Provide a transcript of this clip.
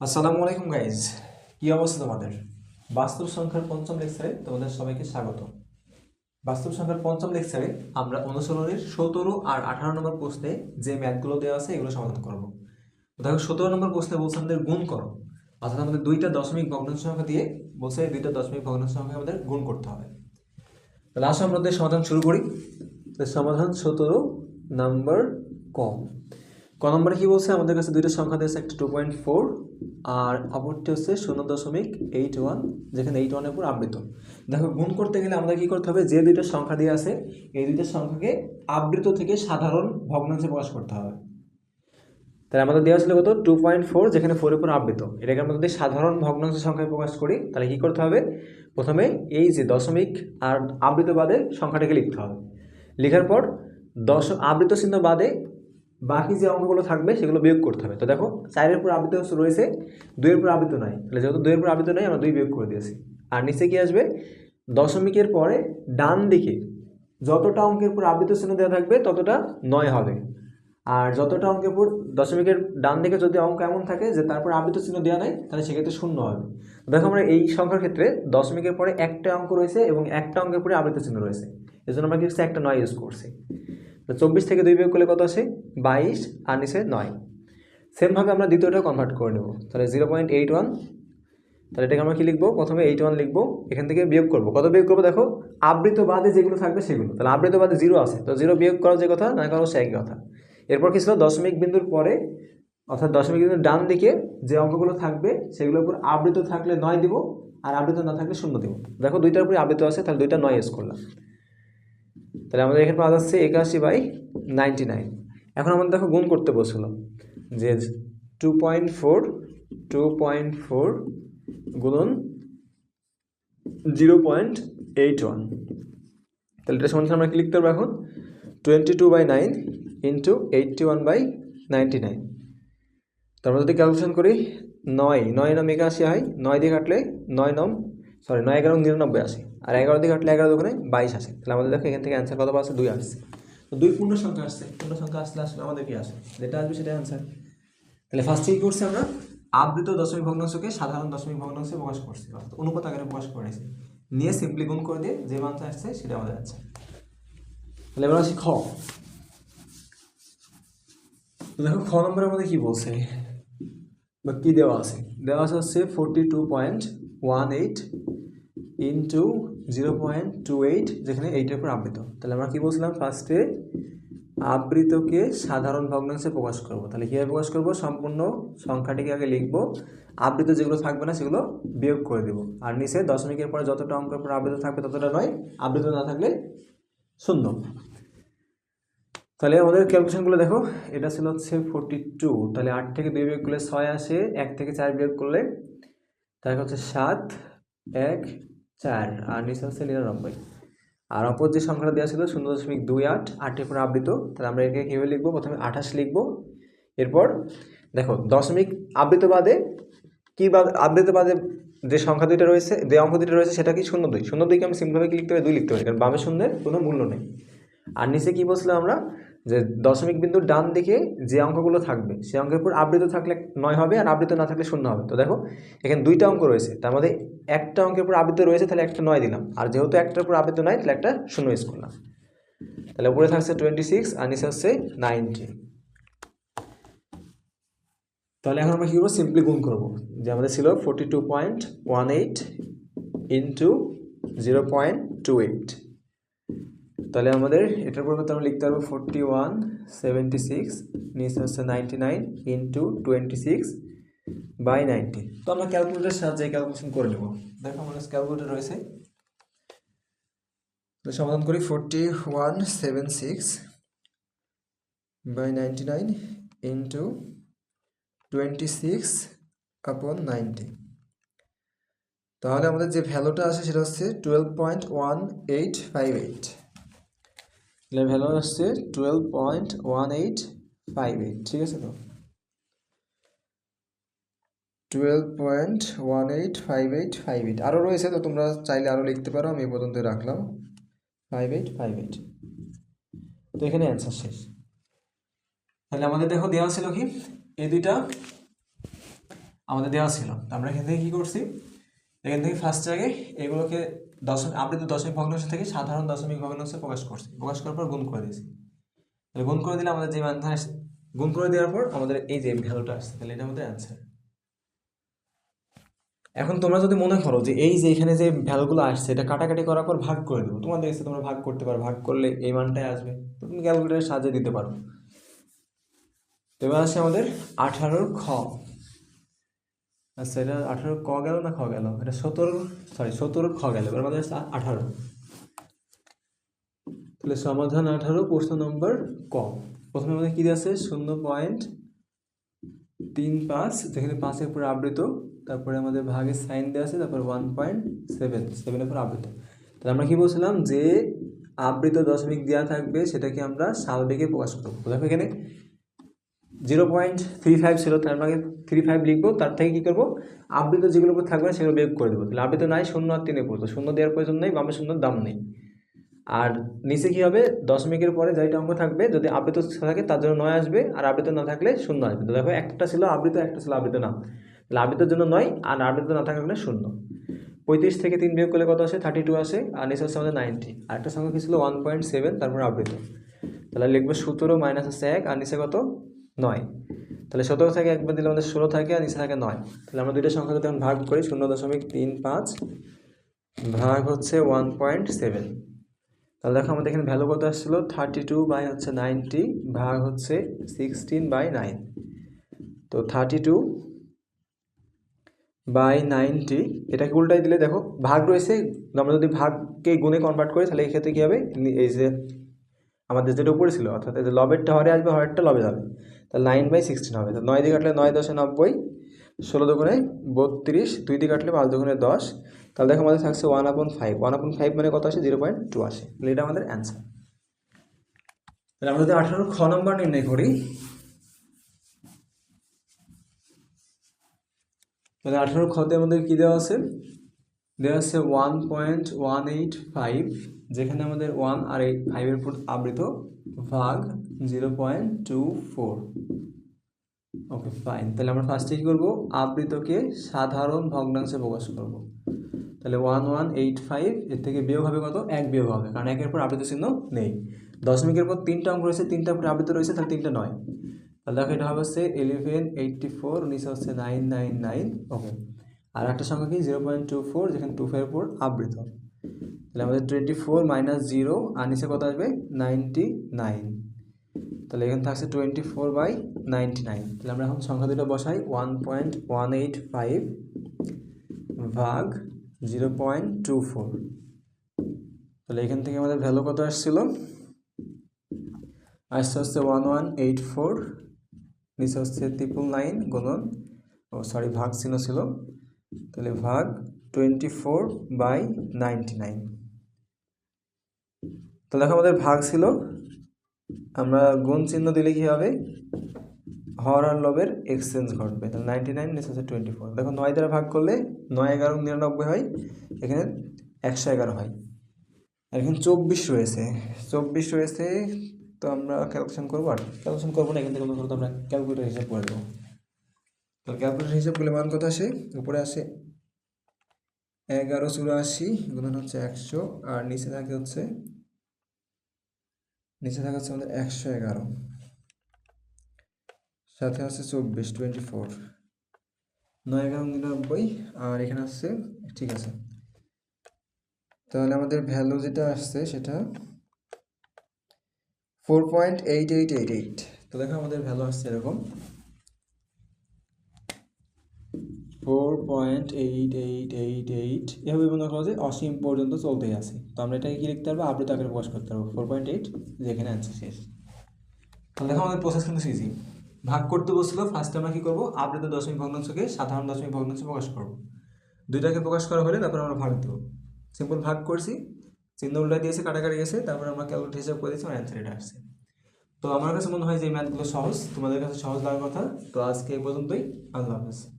আসসালামু আলাইকুম গাইজ কি অবস্থা তোমাদের? বাস্তব সংখ্যার পঞ্চম লেকচারে তোমাদের সবাইকে স্বাগত। বাস্তব সংখ্যার পঞ্চম লেকচারে আমরা অনুসরণের সতেরো আর আঠারো নম্বর প্রশ্নে যে ম্যাথগুলো দেওয়া আছে এগুলো সমাধান করব। দেখো, সতেরো নম্বর প্রশ্নে বলছে আমাদের গুণ করো। অর্থাৎ আমাদের দুইটা দশমিক ভগ্নাংশ সংখ্যা দিয়ে বলছে দুইটা দশমিক ভগ্নাংশ সংখ্যা আমাদের গুণ করতে হবে। তাহলে আসো আমরা সমাধান শুরু করি। সমাধান সতেরো নাম্বার ক ক নম্বরে কি বলছে? আমাদের কাছে দুইটা সংখ্যা দিয়েছে, একটা টু পয়েন্ট ফোর আর অপরটি হচ্ছে শূন্য দশমিক এইট ওয়ান যেখানে এইট ওয়ানের উপর আবৃত। দেখো, গুণ করতে গেলে আমাদের কি করতে হবে? যে দুইটা সংখ্যা দিয়ে আছে, এই দুইটা সংখ্যাকে আবৃত থেকে সাধারণ ভগ্নাংশে প্রকাশ করতে হবে। তাহলে আমাদের দেওয়া ছিল কত? টু পয়েন্ট ফোর যেখানে ফোরের উপর আবৃত। এটাকে আমরা যদি সাধারণ ভগ্নাংশ সংখ্যায় প্রকাশ করি, তাহলে কি করতে হবে? প্রথমে এই যে দশমিক আর আবৃত বাদে সংখ্যাটাকে লিখতে হবে। লেখার পর দশ আবৃত চিহ্ন বাদে বাকি যে অঙ্কগুলো থাকবে সেগুলো বিয়োগ করতে হবে। তো দেখো, চারের উপর আবৃত রয়েছে, দুইয়ের উপর আবৃত নয়। তাহলে যেহেতু দুইয়ের উপর আবৃত নয়, আমরা দুই বিয়োগ করে দিয়েছি। আর নিচে কি আসবে? দশমিকের পরে ডান দিকে যতটা অঙ্কের উপর আবৃত চিহ্ন দেওয়া থাকবে, ততটা নয় হবে। আর যতটা অঙ্কের উপর দশমিকের ডান দিকে যদি অঙ্ক এমন থাকে যে তারপর আবৃত চিহ্ন দেওয়া নাই, তাহলে সেক্ষেত্রে শূন্য হবে। দেখো আমরা এই সংখ্যার ক্ষেত্রে দশমিকের পরে একটা অঙ্ক রয়েছে এবং একটা অঙ্কের পরে আবৃত চিহ্ন রয়েছে। এই জন্য আমরা কি একটা নয় ইউজ করছি। তো চব্বিশ থেকে দুই বিয়োগ করলে কত আসে? বাইশ আর নিচে নয়। সেমভাবে আমরা দ্বিতীয়টা কনভার্ট করে নেব। তাহলে জিরো পয়েন্ট এইট ওয়ান তাহলে এটাকে আমরা কি লিখব? প্রথমে এইট ওয়ান লিখব, এখান থেকে বিয়োগ করব। কত বিয়োগ করব? দেখো, আবৃত বাদে যেগুলো থাকবে সেগুলো। তাহলে আবৃত বাদে জিরো আছে। তো জিরো বিয়োগ করার যে কথা না করা সে একই কথা। এরপর কি ছিল? দশমিক বিন্দুর পরে, অর্থাৎ দশমিক বিন্দুর ডান দিকে যে অঙ্কগুলো থাকবে, সেগুলোর উপর আবৃত থাকলে নয় দিব, আর আবৃত না থাকলে শূন্য দিব। দেখো, দুইটার উপরে আবৃত আছে, তাহলে দুইটা নয় ইউজ করলাম। তাহলে আমাদের এখানে পাওয়া যাচ্ছে একাশি বাই নাইনটি নাইন। এখন আমাদের দেখো গুণ করতে বলছিল যে two point four two point four গুণন জিরো পয়েন্ট এইট ওয়ান তাহলে এটা সমান আমরা কি লিখতে পারব এখন? Twenty two by nine into eighty one by ninety nine তারপর যদি ক্যালকুলেশন করি, নয় নয় নম একাশি হয়, নয় দিয়ে কাটলে নয় নম সরি নয় এগারো নিরানব্বই আসে। আর এগারো দিয়ে কাটলে এগারো দোকানে বাইশ আসে। তাহলে আমাদের দেখো এখান থেকে অ্যান্সার কত আসছে দুই আসছে তো দুই পূর্ণ সংখ্যা আসছে। পূর্ণ সংখ্যা আসলে আসলে আমাদের কি আসে যেটা আসবে সেটাই অ্যান্সার তাহলে ফার্স্টে কী করছি আমরা, আবৃত দশমিক ভগ্নাংশকে সাধারণ দশমিক ভগ্নাংশে প্রকাশ করছি, অর্থাৎ অনুপাত আকারে প্রকাশ করেছি। নিয়ে সিম্পলি গুণ করে দিয়ে যে মানটা আসছে সেটা আমাদের আছে। তাহলে এবার আসি খ। দেখো খ নম্বরের মধ্যে কি বলছে? বা কী দেওয়া আছে? দেওয়া আছে হচ্ছে forty two point one eight into zero point two eight, যেখানে এইটের উপর আবৃত। তাহলে আমরা কী বলছিলাম? ফার্স্টে আবৃতকে সাধারণ ভগ্নাংশে প্রকাশ করব। তাহলে কীভাবে প্রকাশ করব? সম্পূর্ণ সংখ্যাটিকে আগে লিখব। আবৃত যেগুলো থাকবে না, সেগুলো বিয়োগ করে দেব। আর নিচে দশমিকের পরে যতটা অঙ্কের পর আবৃত থাকবে, ততটা নয়। আবৃত না থাকলে শূন্য। তাহলে আমাদের ক্যালকুলেশনগুলো দেখো। এটা ছিল হচ্ছে ফোরটি টু তাহলে আট থেকে দুই বিয়োগ করলে ছয় আসে, এক থেকে চার বিয়োগ করলে তাহলে হচ্ছে সাত, এক চার, আর নিচে হচ্ছে নিরানব্বই আর অপর যে সংখ্যাটা দেওয়া ছিল শূন্য দশমিক দুই আট আটের পর আবৃত, তাহলে আমরা এটাকে কীভাবে লিখব? প্রথমে আঠাশ লিখব। এরপর দেখো, দশমিক আবৃত বাদে কী বাদ আবৃত বাদে যে সংখ্যা দুইটা রয়েছে, যে অঙ্ক দুইটা রয়েছে, সেটা কি শূন্য দুই? শূন্য দুইকে আমি সিম্পলভাবে লিখতে পারি? দুই লিখতে পারি, কারণ বামে শূন্যের কোনো মূল্য নেই। আর নিচে কি বলছিলাম আমরা? যে দশমিক বিন্দুর ডান দিকে যে অঙ্কগুলো থাকবে, সেই অঙ্কের উপর আবৃত থাকলে নয় হবে আর আবৃত না থাকলে শূন্য হবে। তো দেখো, এখানে দুইটা অঙ্ক রয়েছে, তার মধ্যে একটা অঙ্কের উপর আবৃত রয়েছে, তাহলে একটা নয় দিলাম। আর যেহেতু একটার উপর আবৃত নাই, তাহলে একটা শূন্য ইউজ করলাম। তাহলে উপরে থাকছে টোয়েন্টি সিক্স আর নিচে হচ্ছে নাইনটি তাহলে এখন আমরা কী করব? সিম্পলি গুণ করব। যে আমাদের ছিল forty two point one eight into zero point two eight তাহলে আমাদের এটার পরিবর্তে আমরা লিখতে পারব ফোরটি ওয়ান সেভেন্টি সিক্স নিচে হচ্ছে ninety nine into twenty six by ninety তো আমরা ক্যালকুলেটারের সাহায্যে ক্যালকুলেশন করে নেব। দেখো কাছে ক্যালকুলেটার রয়েছে, তো সমাধান করি forty one seven six by ninety nine into twenty six upon ninety তাহলে আমাদের যে ভ্যালুটা আছে সেটা হচ্ছে twelve point one eight five eight তাহলে ভ্যালু আসছে twelve point one eight five eight ঠিক আছে তো? Twelve point one eight five eight five eight আরও রয়েছে তো, তোমরা চাইলে আরও লিখতে পারো, আমি এ পর্যন্ত রাখলাম। ফাইভ এইট ফাইভ এইট তো এখানে অ্যান্সার শেষ। তাহলে আমাদের দেখো দেওয়া ছিল কি? এই দুইটা আমাদের দেওয়া ছিল। আমরা এখান থেকে কী করছি? এখান থেকে ফার্স্ট আগে এগুলোকে দশমিক আবৃত দশমিক ভগ্নাংশ থেকে সাধারণ দশমিক ভগ্নাংশে প্রকাশ করছি। প্রকাশ করার পর গুণ করে দিয়েছি। তাহলে গুণ করে দিলে আমাদের যে মানটা আসছে গুণ করে দেওয়ার পর আমাদের এই যে ভ্যালুটা আসছে, তাহলে এটা আমাদের অ্যান্সার এখন তোমরা যদি মনে করো যে এই যে এখানে যে ভ্যালুগুলো আসছে, এটা কাটাকাটি করার পর ভাগ করে দেবো। তোমাদের এসে তোমরা ভাগ করতে পারো, ভাগ করলে এই মানটাই আসবে। তো তুমি ক্যালকুলেটারের সাহায্যে দিতে পারো। তো এবার আসছে আমাদের আঠারোর খ। আচ্ছা এটা আঠারো ক গেল না খ গেল? এটা সতেরো সরি সতেরো খ গেল। এবার আমাদের আঠারো। তাহলে সমাধান আঠারো, প্রশ্ন নম্বর ক। প্রথমে আমাদের কী আছে? শূন্য পয়েন্ট তিন পাঁচ, যেখানে পাঁচের উপর আবৃত। তারপরে আমাদের ভাগে সাইন দেওয়া আছে, তারপর ওয়ান পয়েন্ট সেভেন, সেভেনের উপর আবৃত। তাহলে আমরা কি বলছিলাম? যে আবৃত দশমিক দেওয়া থাকবে, সেটাকে আমরা স্বাভাবিকে প্রকাশ করব। দেখো এখানে জিরো পয়েন্ট থ্রি ফাইভ ছিল, তার আমরা থ্রি ফাইভ লিখব, তার থেকে কী করব? আবৃত যেগুলো উপর থাকবে সেগুলো বিয়োগ করে দেবো। তাহলে আবৃত নাই, শূন্য আর তিনে পড়তো। শূন্য দেওয়ার প্রয়োজন নেই, বামে শূন্যর দাম নেই। আর নিচে কী হবে? দশমিকের পরে যেটা অঙ্ক থাকবে, যদি আবৃত থাকে তার জন্য নয় আসবে, আর আবৃত না থাকলে শূন্য আসবে। তো দেখো, একটা ছিল আবৃত, একটা ছিল আবৃত না। তাহলে আবৃতের জন্য নয়, আর আবৃত না থাকলে শূন্য। পঁয়ত্রিশ থেকে তিন বিয়োগ করলে কত আসে? থার্টি টু আসে, আর নিচে হচ্ছে আমাদের নাইনটি আর একটা সংখ্যা কী ছিল? ওয়ান পয়েন্ট সেভেন তারপর আবৃত। তাহলে লিখবে সতেরো মাইনাস হচ্ছে এক, আর নিচে কত? নয়। তাহলে সতেরো থেকে একবার দিলে আমাদের ষোলো থাকে আর নিচে থাকে নয়। তাহলে আমরা দুইটা সংখ্যা যদি এখন ভাগ করি, শূন্য দশমিক তিন পাঁচ ভাগ হচ্ছে ওয়ান পয়েন্ট সেভেন তাহলে দেখো আমাদের এখানে ভ্যালু কত আসছিল? থার্টি টু বাই হচ্ছে নাইনটি ভাগ হচ্ছে সিক্সটিন বাই নাইন তো থার্টি টু বাই নাইনটি এটাকে উল্টাই দিলে দেখো ভাগ রয়েছে আমরা যদি ভাগকে গুণে কনভার্ট করি, তাহলে এই ক্ষেত্রে কী হবে? এই যে আমাদের যেটা উপরে ছিল, অর্থাৎ লবেরটা হরে আসবে, হরেরটা লবে যাবে। তাহলে নাইন বাই সিক্সটিন হবে। তো নয় দিয়ে কাটলে নয় দশে নব্বই, ষোলো দোকানে বত্রিশ, দুই দিয়ে কাটলে পাঁচ দোকানে দশ। তাহলে দেখো আমাদের থাকছে one upon five one upon five মানে কত আসে? জিরো পয়েন্ট টু আসে। এটা আমাদের অ্যান্সার তাহলে আমরা যদি আঠারো খ নম্বর নির্ণয় করি, তাহলে আঠারো খতে আমাদের কী দেওয়া আছে? দেওয়া আছে one point one eight five যেখানে আমাদের ওয়ান আর এইট ফাইভের উপর আবৃত ভাগ zero point two four okay fine তাহলে আমরা ফার্স্টে কী করব? আবৃতকে সাধারণ ভগ্নাংশে প্রকাশ করব। তাহলে ওয়ান ওয়ান এইট ফাইভ এর থেকে বিয়োগ হবে কত? এক বিয়োগ হবে, কারণ একের পর আবৃত চিহ্ন নেই। দশমিকের পর তিনটা অঙ্ক রয়েছে তিনটা উপরে আবৃত রয়েছে, তাহলে তিনটা নয়। তাহলে দেখো, এটা হবে হচ্ছে ইলেভেন এইটটি ফোর নিচে হচ্ছে নাইন নাইন নাইন ওকে আর একটা সংখ্যা কি? জিরো পয়েন্ট টু ফোর যেখানে টু ফাইভের উপর আবৃত। তাহলে আমাদের টোয়েন্টি ফোর মাইনাস জিরো আর নিচে কত আসবে? নাইনটি নাইন তাহলে এখানে থাকছে twenty four by ninety nine তাহলে আমরা এখন সংখ্যা দুটো বসাই one point one eight five ভাগ জিরো পয়েন্ট টু ফোর তাহলে এখান থেকে আমাদের ভ্যালু কত আসছিল? আসতে হচ্ছে ওয়ান ওয়ান এইট ফোর নিচে হচ্ছে ট্রিপল নাইন গুণন, ও সরি ভাগ চিহ্ন ছিল। তাহলে ভাগ twenty four by ninety nine তো দেখো আমাদের ভাগ ছিল। আমরা গুণ চিহ্ন দিলে কী হবে? হর আর লবের এক্সচেঞ্জ ঘটবে। তাহলে নাইনটি নাইন হচ্ছে টোয়েন্টি ফোর দেখো নয় দ্বারা ভাগ করলে নয় এগারো নিরানব্বই হয়, এখানে একশো এগারো হয়। আর এখানে চব্বিশ রয়েছে। চব্বিশ রয়েছে, তো আমরা ক্যালকুলেশন করব। আর ক্যালকুলেশন করব না, এখান থেকে তো আমরা ক্যালকুলেটার হিসাব করে দেবো। তাহলে ক্যালকুলেটার হিসাব করলে মান কত আসে? উপরে আসে এগারো চুরাশি, গুণন হচ্ছে একশো, আর নিচে থাকে হচ্ছে নিচে থাকা হচ্ছে আমাদের একশো এগারো। সাথে আছে চব্বিশ টোয়েন্টি ফোর নয় এগারো নিরানব্বই, আর এখানে আসছে ঠিক আছে। তাহলে আমাদের ভ্যালু যেটা আসছে সেটা four point eight eight eight eight তো দেখো আমাদের ভ্যালু আসছে এরকম। Four point eight eight eight eight এভাবে মনে করো যে অসীম পর্যন্ত চলতেই আছে। তো আমরা এটাকে কী লিখতে পারব? আবৃত আকারে প্রকাশ করতে পারব। ফোর পয়েন্ট এইট যেখানে অ্যান্সার শেষ। তাহলে দেখো আমাদের প্রসেস কিন্তু ইজি ভাগ করতে বসল ফার্স্টে আমরা কী করব? আবৃত দশমিক ভগ্নাংশকে সাধারণ দশমিক ভগ্নাংশে প্রকাশ করব। দুইটাকে প্রকাশ করা হলে তারপর আমরা ভাগ দেবো। সিম্পল ভাগ করছি, চিহ্ন উল্টা দিয়েছে, কাটাকাটি গেছে, তারপর আমরা ক্যালকুলেট হিসাব করে দিয়েছি অ্যান্সার এটা আসছে। তো আমার কাছে মনে হয় যে এই ম্যাথগুলো সহজ, তোমাদের কাছে সহজ লাগার কথা। তো আজকে এই পর্যন্তই, আল্লাহ হাফেজ।